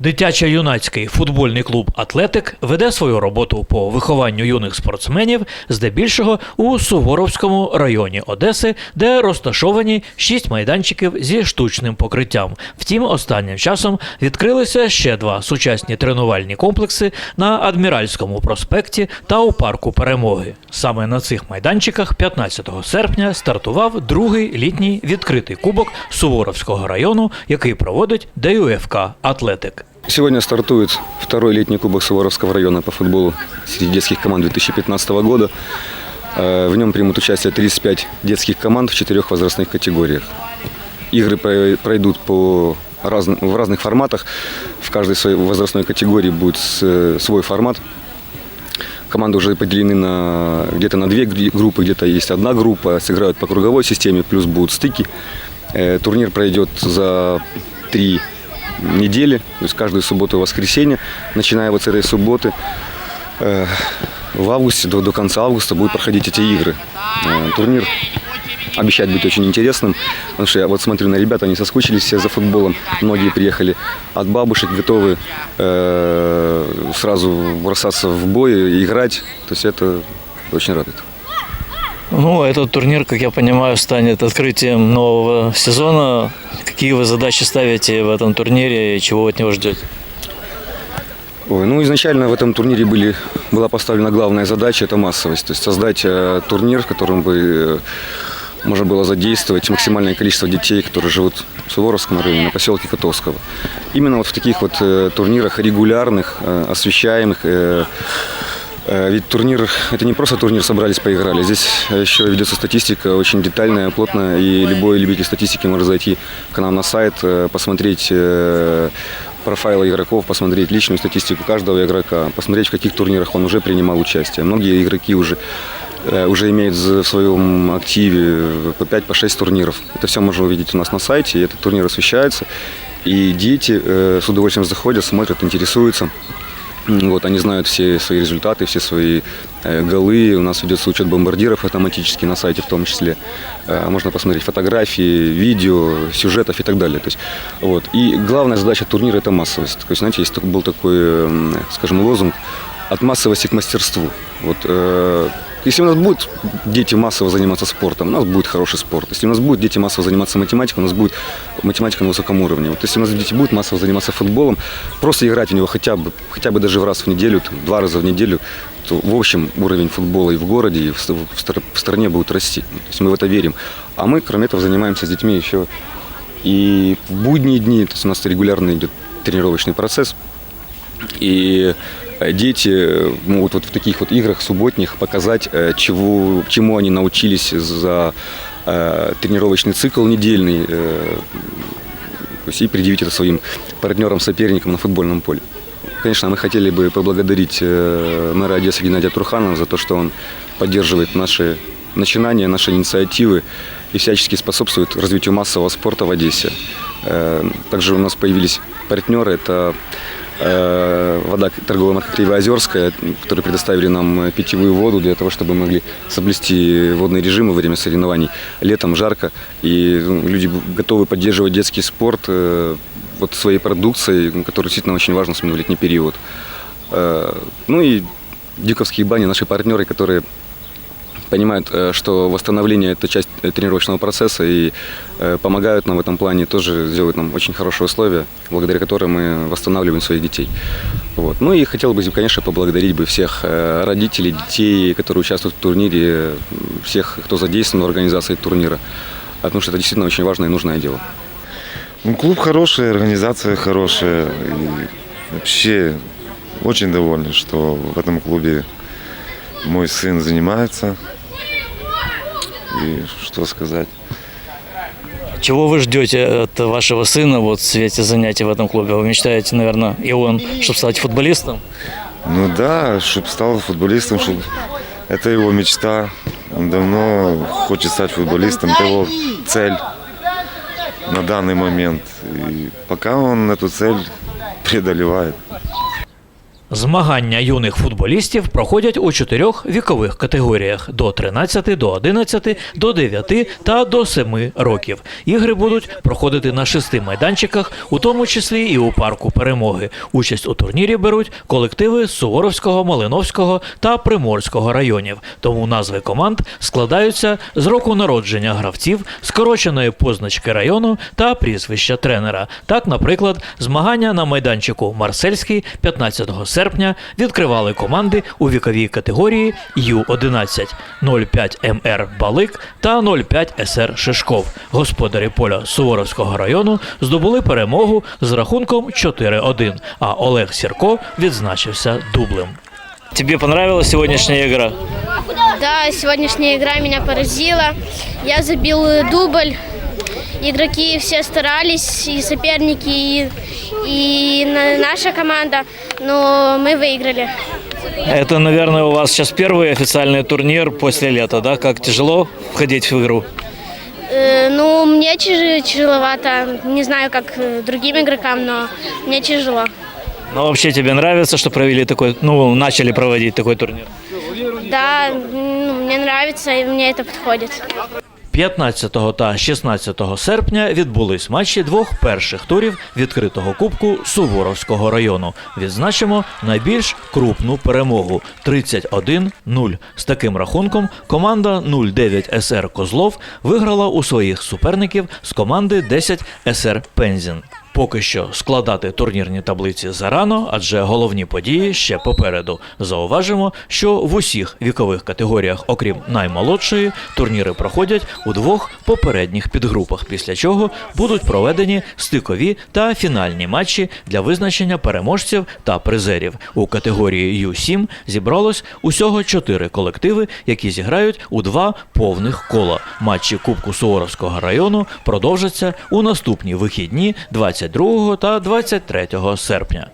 Дитячо-юнацький футбольний клуб Атлетик веде свою роботу по вихованню юних спортсменів, здебільшого у Суворовському районі Одеси, де розташовані шість майданчиків зі штучним покриттям. Втім, останнім часом відкрилися ще два сучасні тренувальні комплекси на Адміральському проспекті та у парку Перемоги. Саме на цих майданчиках 15 серпня стартував другий літній відкритий кубок Суворовського району, який проводить ДЮФК Атлетик. Сегодня стартует второй летний кубок Суворовского района по футболу среди детских команд 2015 года. Э, В нем примут участие 35 детских команд в четырех возрастных категориях. Игры про- пройдут по разн- в разных форматах. В каждой своей возрастной категории будет свой формат. Команды уже поделены на где-то на две группы, где-то есть одна группа, сыграют по круговой системе, плюс будут стыки. Э, Турнир пройдет за три недели, то есть каждую субботу и воскресенье, начиная вот с этой субботы. Э, В августе, до, до конца августа будут проходить эти игры. Э, Турнир обещает быть очень интересным, потому что я вот смотрю на ребят, они соскучились все за футболом, многие приехали от бабушек, готовы э, сразу бросаться в бой, играть, то есть это очень радует. Ну, этот турнир, как я понимаю, станет открытием нового сезона. Какие вы задачи ставите в этом турнире и чего от него ждете? Ой, ну, изначально в этом турнире были, была поставлена главная задача – это массовость. То есть создать э, турнир, в котором бы э, можно было задействовать максимальное количество детей, которые живут в Суворовском районе, на поселке Котовского. Именно вот в таких вот э, турнирах регулярных, э, освещаемых, э, ведь турнир, это не просто турнир собрались, поиграли. Здесь еще ведется статистика очень детальная, плотная, и любой любитель статистики может зайти к нам на сайт, э, посмотреть э, профайлы игроков, посмотреть личную статистику каждого игрока, посмотреть, в каких турнирах он уже принимал участие. Многие игроки уже э, уже имеют в своем активе по 5 по 6 турниров. Это все можно увидеть у нас на сайте, и этот турнир освещается. И дети э, с удовольствием заходят, смотрят, интересуются. Вот, они знают все свои результаты, все свои э, голы. У нас ведется учет бомбардиров автоматически на сайте в том числе. Э, можно посмотреть фотографии, видео, сюжетов и так далее. То есть, вот. И главная задача турнира – это массовость. То есть, знаете, есть был такой, м, скажем, лозунг «от массовости к мастерству». Вот, э, если у нас будут дети массово заниматься спортом, у нас будет хороший спорт. Если у нас будут дети массово заниматься математикой, у нас будет математика на высоком уровне. Вот если у нас дети будут массово заниматься футболом, просто играть в него хотя бы, хотя бы даже в раз в неделю, там, два раза в неделю, то в общем уровень футбола и в городе, и в, в стране будет расти. То есть мы в это верим. А мы, кроме этого, занимаемся с детьми еще и в будние дни. То есть у нас регулярно идет тренировочный процесс. И дети э, могут вот в таких вот играх субботних показать, э, чего, чему они научились за э, тренировочный цикл недельный, э, то есть и предъявить это своим партнерам, соперникам на футбольном поле. Конечно, мы хотели бы поблагодарить э, мэра Одессы Геннадия Труханова за то, что он поддерживает наши начинания, наши инициативы и всячески способствует развитию массового спорта в Одессе. Э, Также у нас появились партнеры, это э, вода торговая марка Кривоозерская, которые предоставили нам питьевую воду для того, чтобы мы могли соблюсти водный режим во время соревнований. Летом жарко, и ну, люди готовы поддерживать детский спорт э, вот своей продукцией, которая действительно очень важна в летний период. Э, Ну и Дюковские бани, наши партнеры, которые понимают, э, что восстановление – это часть э, тренировочного процесса и э, помогают нам в этом плане, тоже делают нам очень хорошие условия, благодаря которым мы восстанавливаем своих детей. Вот. Ну и хотел бы, конечно, поблагодарить бы всех родителей, детей, которые участвуют в турнире, всех, кто задействован в организации турнира, потому что это действительно очень важное и нужное дело. Ну, клуб хороший, организация хорошая. И вообще очень доволен, что в этом клубе мой сын занимается. И что сказать. Чего вы ждете от вашего сына вот, в свете занятий в этом клубе? Вы мечтаете, наверное, и он, чтобы стать футболистом? Ну да, чтобы стал футболистом, чтобы это его мечта. Он давно хочет стать футболистом, это его цель на данный момент. И пока он эту цель преодолевает. Змагання юних футболістів проходять у чотирьох вікових категоріях: до 13, до 11, до 9 та до 7 років. Ігри будуть проходити на шести майданчиках, у тому числі і у парку перемоги. Участь у турнірі беруть колективи з Суворовського, Малиновського та Приморського районів. Тому назви команд складаються з року народження гравців, скороченої позначки району та прізвища тренера. Так, наприклад, змагання на майданчику Марсельський 15 серпня відкривали команди у віковій категорії Ю-11 05 МР Балик та 05 СР Шишков. Господарі поля Суворовського району здобули перемогу з рахунком 4-1, а Олег Сірко відзначився дублем. Тебе понравилась сегодняшняя игра? Да, сегодняшняя игра меня поразила. Я забил дубль. Игроки все старались, и соперники, и, и на- наша команда, но мы выиграли. Это, наверное, у вас сейчас первый официальный турнир после лета, да? Как тяжело входить в игру? Э, ну, мне тяж- тяжеловато. Не знаю, как э, другим игрокам, но мне тяжело. Но вообще тебе нравится, что провели такой, ну, начали проводить такой турнир? Да, ну, мне нравится, и мне это подходит. 15 та 16 серпня відбулись матчі двох перших турів відкритого кубку Суворовського району. Відзначимо найбільш крупну перемогу 31-0. З таким рахунком команда 09 СР Козлов виграла у своїх суперників з команди 10 СР Пензін. Поки що складати турнірні таблиці зарано, адже головні події ще попереду. Зауважимо, що в усіх вікових категоріях, окрім наймолодшої, турніри проходять у двох попередніх підгрупах, після чого будуть проведені стикові та фінальні матчі для визначення переможців та призерів. У категорії Ю-7 зібралось усього чотири колективи, які зіграють у два повних кола. Матчі Кубку Суворовського району продовжаться у наступні вихідні 22 та 23 серпня.